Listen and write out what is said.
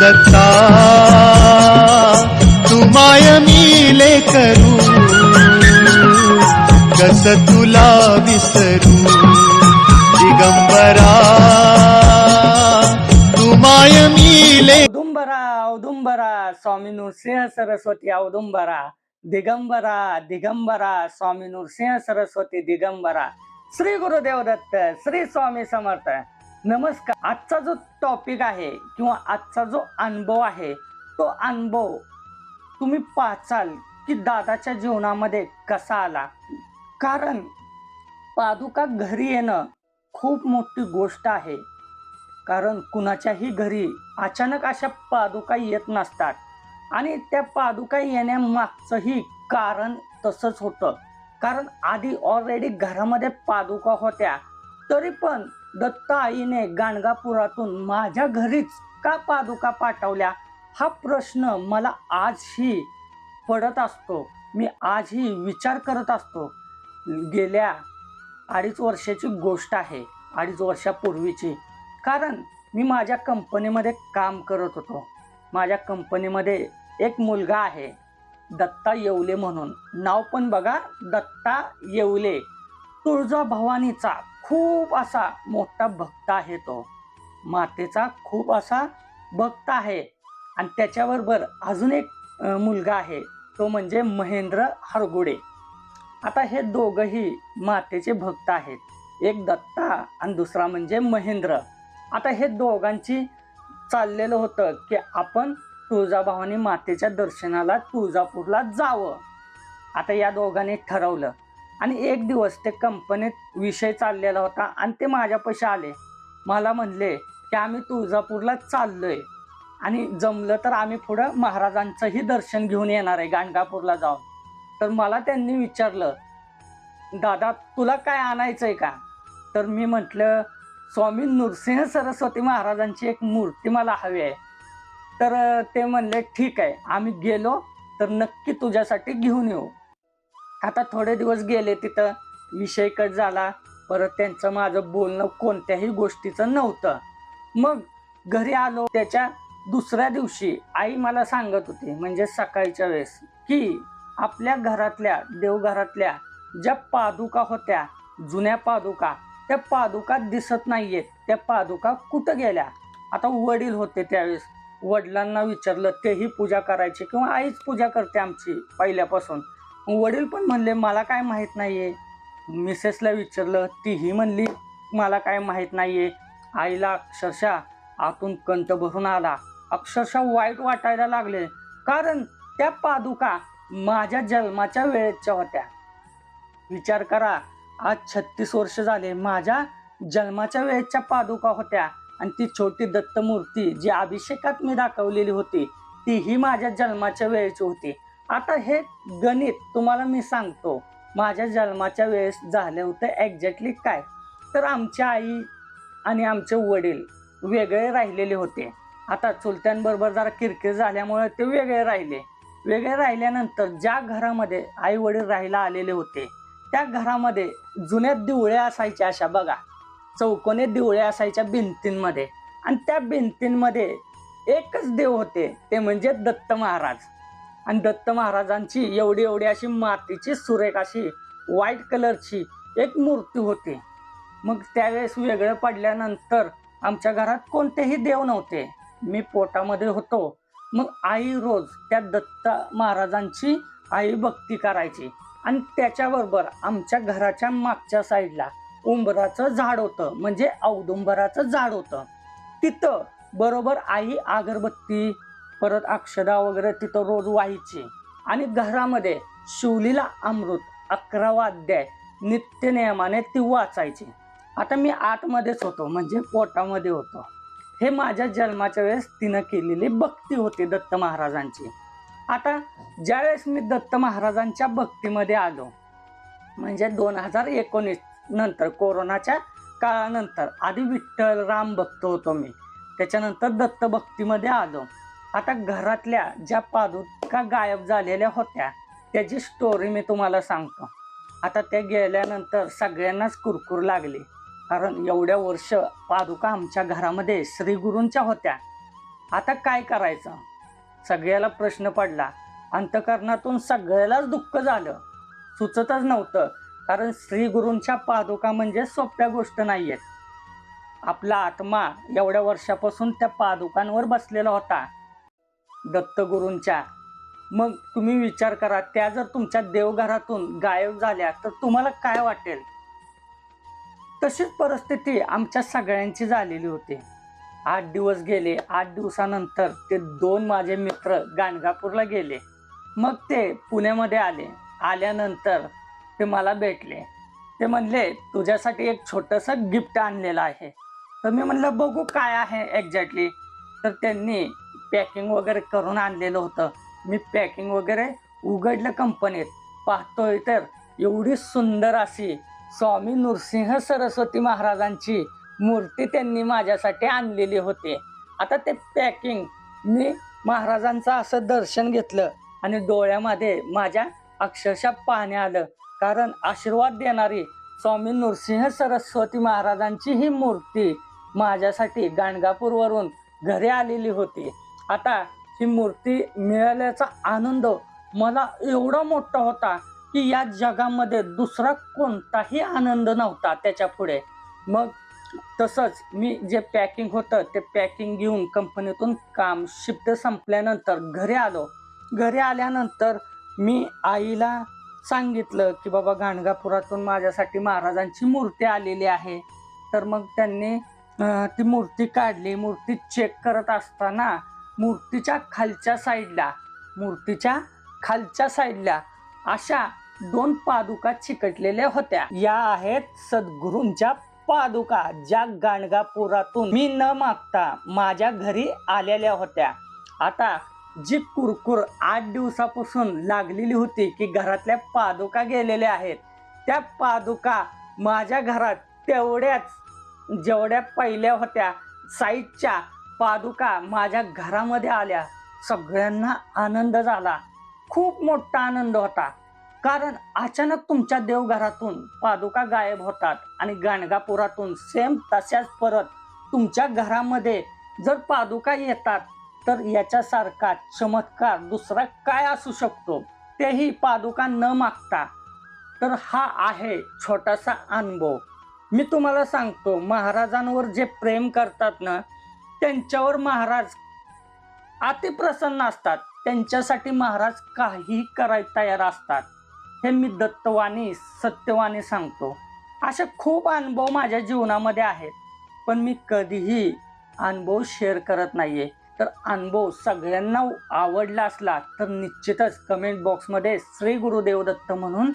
दत्ता तुमाय मिले करू कस तुला विसरू दिगंबरा तुमाय मिले औदुंबरा औदुंबरा स्वामी नृसिंह सरस्वती औदुंबरा दिगंबरा दिगंबरा स्वामी नृसिंह सरस्वती दिगंबरा। श्री गुरुदेव दत्त श्री स्वामी समर्थ। नमस्कार. आजचा जो टॉपिक आहे किंवा आजचा जो अनुभव आहे तो अनुभव तुम्ही पाचाल की दादाच्या जीवनामध्ये कसा आला? कारण पादुका घरी येणं खूप मोठी गोष्ट आहे. कारण कुणाच्याही घरी अचानक अशा पादुका येत नसतात. आणि त्या पादुका येण्यामागचंही कारण तसंच होतं. कारण आधी ऑलरेडी घरामध्ये पादुका होत्या. तरी पण दत्त आईने गाणगापुरातून माझ्या घरीच का पादुका पाठवल्या? हा प्रश्न मला आजही पडत असतो. मी आजही विचार करत असतो. गेल्या अडीच वर्षाची गोष्ट आहे. अडीच वर्षापूर्वीची. कारण मी माझ्या कंपनीमध्ये काम करत होतो. माझ्या कंपनीमध्ये एक मुलगा आहे. दत्ता येवले म्हणून. नाव पण बघा. दत्ता येवले. तुळजा भवानीचा खूप असा मोठा भक्त आहे तो. मातेचा खूप असा भक्त आहे. आणि त्याच्याबरोबर अजून एक मुलगा आहे. तो म्हणजे महेंद्र हरगुडे. आता हे दोघंही मातेचे भक्त आहेत. एक दत्ता आणि दुसरा म्हणजे महेंद्र. आता हे दोघांची चाललेलं होतं की आपण तुळजाभवानी मातेच्या दर्शनाला तुळजापूरला जावं. आता या दोघांनी ठरवलं आणि एक दिवस ते कंपनीत विषय चाललेला होता आणि ते माझ्यापाशी आले. मला म्हणले की आम्ही तुळजापूरला चाललो आहे आणि जमलं तर आम्ही पुढं महाराजांचंही दर्शन घेऊन येणार आहे गाणगापूरला जाऊन. तर मला त्यांनी विचारलं दादा तुला काय आणायचं आहे का? तर मी म्हटलं स्वामी नृसिंह सरस्वती महाराजांची एक मूर्ती मला हवी आहे. तर ते म्हणले ठीक आहे आम्ही गेलो तर नक्की तुझ्यासाठी घेऊन येऊ. आता थोडे दिवस गेले तिथं विषय कट झाला. परत त्यांचं माझं बोलणं कोणत्याही गोष्टीचं नव्हतं. मग घरी आलो. त्याच्या दुसऱ्या दिवशी आई मला सांगत होती म्हणजे सकाळच्या वेळेस की आपल्या घरातल्या देवघरातल्या ज्या पादुका होत्या जुन्या पादुका त्या पादुका दिसत नाहीयेत. त्या पादुका कुठं गेल्या? आता वडील होते त्यावेळेस. वडिलांना विचारलं तेही पूजा करायची किंवा आईच पूजा करते आमची पहिल्यापासून. वडील पण म्हणले मला काय माहीत नाही आहे मिसेसला विचारलं तीही म्हणली मला काय माहीत नाही आहे आईला अक्षरशः आतून कंठ भरून आला. अक्षरशः वाईट वाटायला लागले कारण त्या पादुका माझ्या जन्माच्या वेळेच्या होत्या. विचार करा आज छत्तीस वर्ष झाले माझ्या जन्माच्या वेळेच्या पादुका होत्या आणि ती छोटी दत्त मूर्ती जी अभिषेकात मी दाखवलेली होती तीही माझ्या जन्माच्या वेळेची होती. आता हे गणित तुम्हाला मी सांगतो. माझ्या जन्माच्या वेळेस झालं होतं एक्झॅक्टली काय? तर आमची आई आणि आमचे वडील वेगळे राहिलेले होते. आता चुलत्यांबरोबर जरा किरकिर झाल्यामुळे ते वेगळे राहिले. वेगळे राहिल्यानंतर ज्या घरामध्ये आई वडील राहायला आलेले होते त्या घरामध्ये जुन्या दिवळ्या असायच्या अशा बघा. चौकोने दिवळ्या असायच्या भिंतींमध्ये. आणि त्या भिंतींमध्ये एकच देव होते ते म्हणजे दत्त महाराज. आणि दत्त महाराजांची एवढी एवढी अशी मातीची सुरेख अशी व्हाईट कलरची एक मूर्ती होती. मग त्यावेळेस वेगळं पडल्यानंतर आमच्या घरात कोणतेही देव नव्हते. मी पोटामध्ये होतो. मग आई रोज त्या दत्त महाराजांची आई भक्ती करायची. आणि त्याच्याबरोबर आमच्या घराच्या मागच्या साईडला उंबराचं झाड होतं. म्हणजे औदुंबराचं झाड होतं. तिथं बरोबर आई अगरबत्ती परत अक्षदा वगैरे तिथं रोज व्हायची. आणि घरामध्ये शिवलीला अमृत अकरावा अध्याय नित्य नियमाने ती वाचायची. आता मी आतमध्येच होतो म्हणजे पोटामध्ये होतो. हे माझ्या जन्माच्या वेळेस तिनं केलेली भक्ती होती दत्त महाराजांची. आता ज्यावेळेस मी दत्त महाराजांच्या भक्तीमध्ये आलो म्हणजे दोन हजार एकोणीस नंतर कोरोनाच्या काळानंतर आधी विठ्ठल राम भक्त होतो मी. त्याच्यानंतर दत्त भक्तीमध्ये आलो. आता घरातल्या ज्या पादुका गायब झालेल्या होत्या त्याची स्टोरी मी तुम्हाला सांगतो. आता त्या गेल्यानंतर सगळ्यांनाच कुरकुर लागली. कारण एवढ्या वर्ष पादुका आमच्या घरामध्ये श्रीगुरूंच्या होत्या. आता काय करायचं? सगळ्याला प्रश्न पडला. अंतकरणातून सगळ्यालाच दुःख झालं. सुचतच नव्हतं. कारण श्रीगुरूंच्या पादुका म्हणजे सोप्या गोष्ट नाही आहेत आपला आत्मा एवढ्या वर्षापासून त्या पादुकांवर बसलेला होता. दत्तगुरूंच्या. मग तुम्ही विचार करा त्या जर तुमच्या देवघरातून गायब झाल्या तर तुम्हाला काय वाटेल? तशीच परिस्थिती आमच्या सगळ्यांची झालेली होती. आठ दिवस गेले आठ दिवसानंतर ते दोन माझे मित्र गाणगापूरला गेले. मग ते पुण्यामध्ये आले. आल्यानंतर ते मला भेटले. ते म्हणले तुझ्यासाठी एक छोटंसं गिफ्ट आणलेलं आहे. तर मी म्हणलं बघू काय आहे एक्झॅक्टली तर त्यांनी पॅकिंग वगैरे करून आणलेलं होतं. मी पॅकिंग वगैरे उघडलं कंपनीत पाहतोय तर एवढी सुंदर अशी स्वामी नृसिंह सरस्वती महाराजांची मूर्ती त्यांनी माझ्यासाठी आणलेली होती. आता ते पॅकिंग मी महाराजांचं असं दर्शन घेतलं आणि डोळ्यामध्ये माझ्या अक्षरशः पाहणे आलं. कारण आशीर्वाद देणारी स्वामी नृसिंह सरस्वती महाराजांची ही मूर्ती माझ्यासाठी गाणगापूरवरून घरी आलेली होती. आता ही मूर्ती मिळाल्याचा आनंद मला एवढा मोठा होता की या जगामध्ये दुसरा कोणताही आनंद नव्हता त्याच्या पुढे. मग तसंच मी जे पॅकिंग होतं ते पॅकिंग घेऊन कंपनीतून काम शिफ्ट संपल्यानंतर घरी आलो. घरी आल्यानंतर मी आईला सांगितलं की बाबा गाणगापुरातून माझ्यासाठी महाराजांची मूर्ती आलेली आहे. तर मग त्यांनी ती मूर्ती काढली. मूर्ती चेक करत असताना मूर्तीच्या खालच्या साईडला मूर्तीच्या खालच्या साईडला अशा दोन पादुका चिकटलेल्या होत्या. या आहेत सद्गुरूंच्या पादुका ज्या गाणगापुरातून मी न मागता माझ्या घरी आलेल्या होत्या. आता जी कुरकुर आठ दिवसापासून लागलेली होती की घरातल्या पादुका गेलेल्या आहेत त्या पादुका माझ्या घरात तेवढ्याच जेवढ्या पहिल्या होत्या साईजच्या पादुका माझ्या घरामध्ये आल्या. सगळ्यांना आनंद झाला. खूप मोठा आनंद होता. कारण अचानक तुमच्या देवघरातून पादुका गायब होतात आणि गाणगापुरातून सेम तशाच परत तुमच्या घरामध्ये जर पादुका येतात तर याच्यासारखा चमत्कार दुसरा काय असू शकतो? तेही पादुका न मागता. तर हा आहे छोटासा अनुभव. मी तुम्हाला सांगतो महाराजांवर जे प्रेम करतात ना त्यांच्यावर महाराज अतिप्रसन्न असतात. त्यांच्यासाठी महाराज काहीही करायला तयार असतात. हे मी दत्तवाणी सत्यवाणी सांगतो. असे खूप अनुभव माझ्या जीवनामध्ये आहेत. पण मी कधीही अनुभव शेअर करत नाहीये. तर अनुभव सगळ्यांना आवडला असला तर निश्चितच कमेंट बॉक्समध्ये श्री गुरुदेव दत्त म्हणून